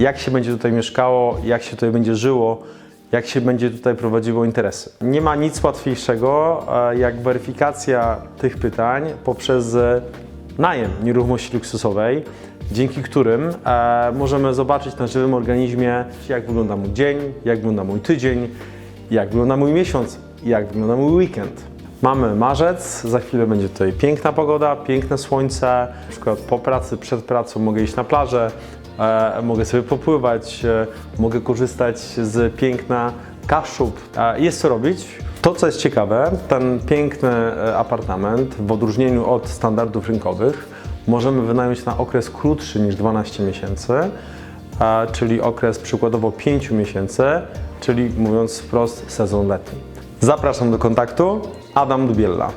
jak się będzie tutaj mieszkało, jak się tutaj będzie żyło, jak się będzie tutaj prowadziło interesy. Nie ma nic łatwiejszego e, jak weryfikacja tych pytań poprzez e, najem nieruchomości luksusowej, dzięki którym e, możemy zobaczyć na żywym organizmie, jak wygląda mój dzień, jak wygląda mój tydzień, jak wygląda mój miesiąc, jak wygląda mój weekend. Mamy marzec, za chwilę będzie tutaj piękna pogoda, piękne słońce. Na przykład po pracy, przed pracą mogę iść na plażę, mogę sobie popływać, e, mogę korzystać z piękna Kaszub. E, jest co robić. To, co jest ciekawe, ten piękny e, apartament, w odróżnieniu od standardów rynkowych, możemy wynająć na okres krótszy niż 12 miesięcy, e, czyli okres przykładowo 5 miesięcy, czyli mówiąc wprost sezon letni. Zapraszam do kontaktu. Adam Dubiella.